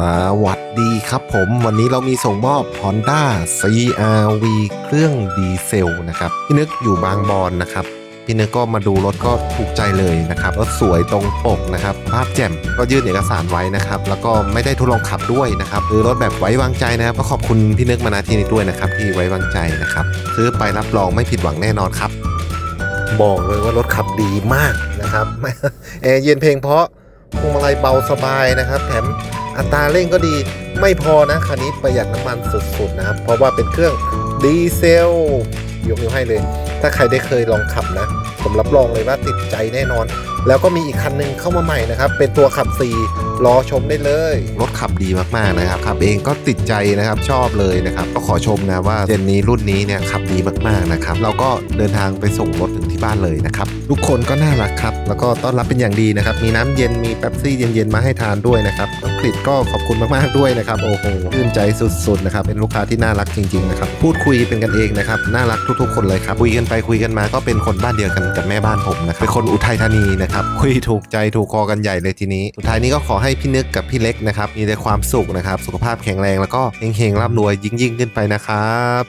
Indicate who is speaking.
Speaker 1: สวัสดีครับผมวันนี้เรามีส่งมอบ Honda CRV เครื่องดีเซลนะครับ พี่นึกอยู่บางบอนนะครับ พี่นึกก็มาดูรถก็ถูกใจเลยนะครับรถสวยตรงปกนะครับ ภาพแจ่มก็ยื่นเอกสารไว้นะครับ แล้วก็ไม่ได้ทดลองขับด้วยนะครับคือรถแบบไว้วางใจนะครับ ก็ขอบคุณพี่นึกมาณที่นี้ด้วยนะครับ ที่ไว้วางใจนะครับซื้อไปรับรองไม่ผิดหวังแน่นอนครับบอกเลยว่ารถขับดีมากนะครับแอร์เย็นเพลงเพราะพวงมาลัยเบาสบายนะครับ แถม อัตราเร่งก็ดีไม่พอนะคันนี้ประหยัดน้ำมันสุดๆนะครับ เพราะว่าเป็นเครื่องดีเซลยกนิ้วให้เลย ถ้าใครได้เคยลองขับนะ ผมรับรองเลยว่าติดใจแน่นอน แล้วก็มีอีกคันหนึงเข้ามาใหม่นะครับ เป็นตัวขับ4รอชมได้เลย รถขับดีมากๆนะครับขับเองก็ติดใจนะครับชอบเลยนะครับ ก็ขอชมนะว่าเจนนี้รุ่นนี้เนี่ยขับดีมากๆนะครับเราก็เดินทางไปส่งรถถึง ที่บ้านเลยนะครับ ทุกคนก็น่ารักครับ แล้วก็ต้อนรับเป็นอย่างดีนะครับ มีน้ำเย็น มีแป๊บซี่เย็นๆมาให้ทานด้วยนะครับน้องกฤษก็ขอบคุณมากๆด้วยนะครับ โอ้โหชื่นใจสุดๆนะครับ เป็นลูกค้าที่น่ารักจริงๆนะครับ พูดคุยเป็นกันเองนะครับ น่ารักทุกๆ คนเลยครับ คุยกันไปคุยกันมาก็เป็นคนบ้านเดียวกันกับแม่บ้านผมนะครับ เป็นคนอุทัยธานีนะครับ คุยถูกใจถูกคอกันใหญ่เลยทีนี้ สุดท้ายนี้ก็ขอให้พี่นึกกับพี่เล็กนะครับ มีแต่ความสุขนะครับ สุขภาพแข็งแรงแล้วก็เฮงๆร่ำรวยยิ่งๆขึ้นไปนะครับ